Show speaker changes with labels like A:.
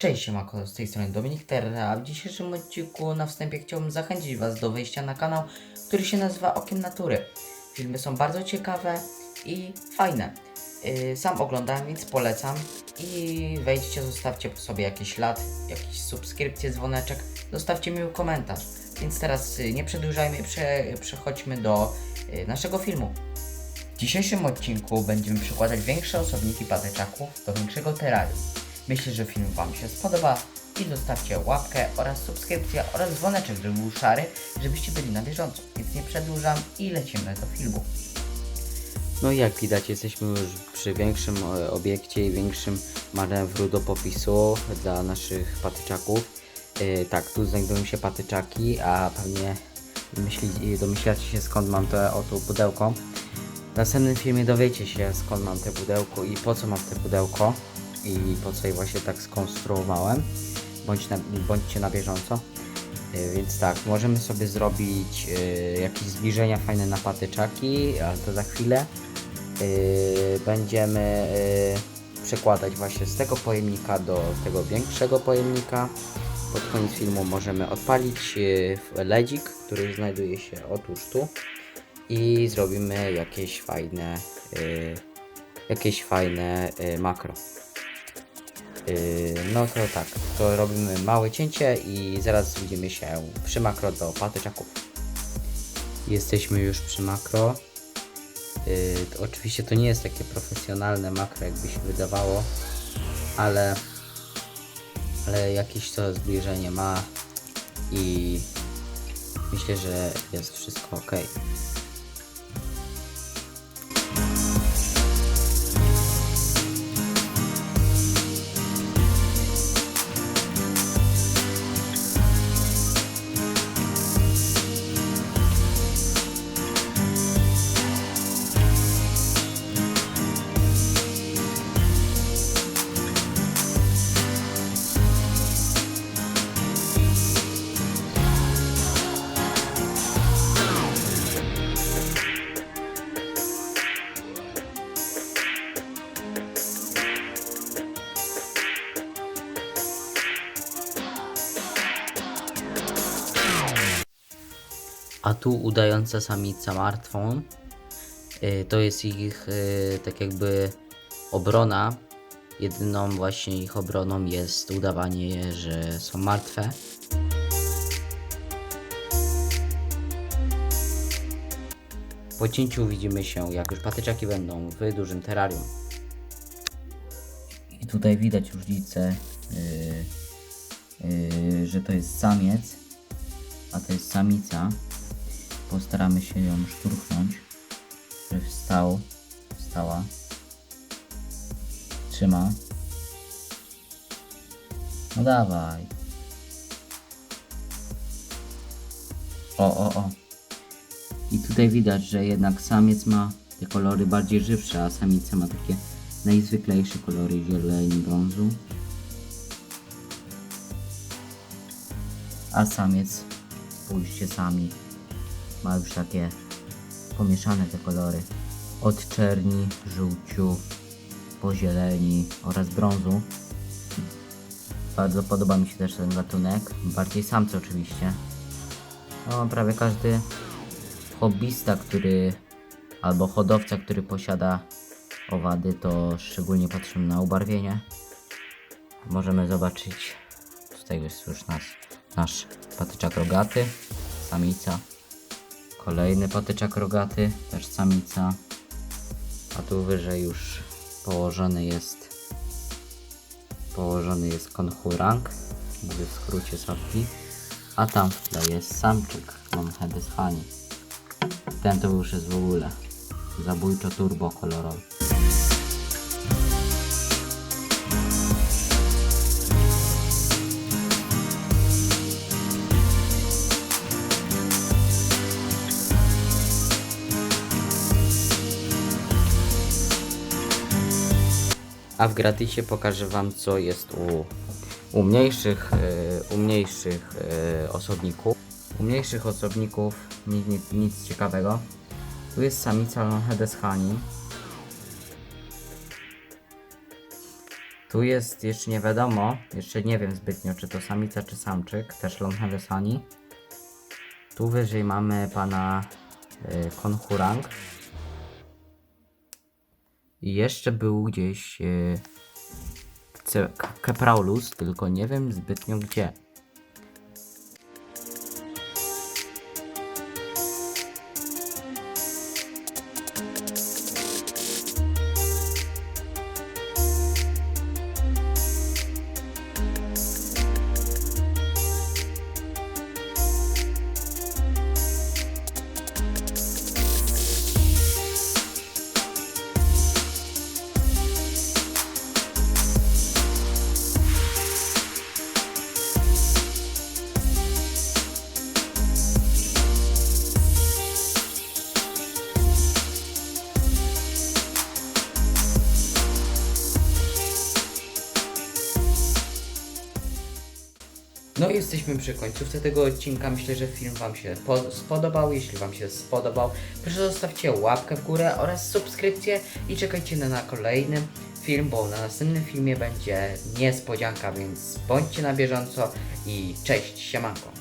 A: Cześć, siemanko, z tej strony Dominik Terra, a w dzisiejszym odcinku na wstępie chciałbym zachęcić Was do wejścia na kanał, który się nazywa Okiem Natury. Filmy są bardzo ciekawe i fajne. Yy, sam oglądałem, więc polecam i wejdźcie, zostawcie po sobie jakiś lat, jakiś subskrypcję, dzwoneczek, zostawcie miły komentarz. Więc teraz yy, nie przedłużajmy, prze, przechodźmy do yy, naszego filmu. W dzisiejszym odcinku będziemy przykładać większe osobniki patyczaków do większego terrarium. Myślę, że film Wam się spodoba i zostawcie łapkę oraz subskrypcję oraz dzwoneczek, żeby był szary, żebyście byli na bieżąco. Więc nie przedłużam i lecimy do filmu.
B: No i jak widać jesteśmy już przy większym e, obiekcie i większym manewru do popisu dla naszych patyczaków. E, tak, tu znajdują się patyczaki, a pewnie myśli, domyślacie się skąd mam to oto pudełko. W następnym filmie dowiecie się skąd mam te pudełko i po co mam te pudełko i po co je właśnie tak skonstruowałem. Bądź na, bądźcie na bieżąco. E, Więc tak, możemy sobie zrobić e, jakieś zbliżenia fajne na patyczaki, ale to za chwilę. E, będziemy e, przekładać właśnie z tego pojemnika do tego większego pojemnika. Pod koniec filmu możemy odpalić e, ledzik, który znajduje się otóż tu i zrobimy jakieś fajne e, jakieś fajne e, makro. Yy, No to tak, to robimy małe cięcie i zaraz widzimy się przy makro do patyczaków. Jesteśmy już przy makro. Yy, to oczywiście to nie jest takie profesjonalne makro, jakby się wydawało, ale, ale jakieś to zbliżenie ma i myślę, że jest wszystko ok. A tu udająca samica martwą. y, To jest ich y, tak jakby obrona. Jedyną właśnie ich obroną jest udawanie, że są martwe. Po cięciu widzimy się, jak już patyczaki będą w dużym terrarium.
A: I tutaj widać różnicę, yy, yy, że to jest samiec, a to jest samica. Postaramy się ją szturchnąć, żeby wstał, wstała. Trzyma. No dawaj. O, o, o. I tutaj widać, że jednak samiec ma te kolory bardziej żywsze, a samica ma takie najzwyklejsze kolory zieleni, brązu. A samiec, spójrzcie sami, ma już takie pomieszane te kolory. Od czerni, żółciu, po zieleni oraz brązu. Bardzo podoba mi się też ten gatunek. Bardziej samce oczywiście. No, prawie każdy hobbysta, który albo hodowca, który posiada owady, to szczególnie patrzymy na ubarwienie. Możemy zobaczyć, tutaj jest już nasz, nasz patyczak rogaty, samica. Kolejny patyczak rogaty, też samica. A tu wyżej już położony jest położony jest konhurang, mówię w skrócie sapki. A tam w tle jest samczyk Monhedes Hani. Ten to już jest w ogóle zabójczo turbo kolorowy.
B: A w gratisie pokażę Wam co jest u, u mniejszych, e, u mniejszych e, osobników. U mniejszych osobników nic, nic, nic ciekawego. Tu jest samica Lonhedes Hani.
A: Tu jest jeszcze nie wiadomo, jeszcze nie wiem zbytnio, czy to samica, czy samczyk, też Longhevesani. Tu wyżej mamy pana y, Konhurang. I jeszcze był gdzieś y, K- Kepraulus, tylko nie wiem zbytnio gdzie.
B: No i jesteśmy przy końcówce tego odcinka. Myślę, że film Wam się po- spodobał. Jeśli Wam się spodobał, proszę zostawcie łapkę w górę oraz subskrypcję i czekajcie na, na kolejny film, bo na następnym filmie będzie niespodzianka, więc bądźcie na bieżąco i cześć, siemanko.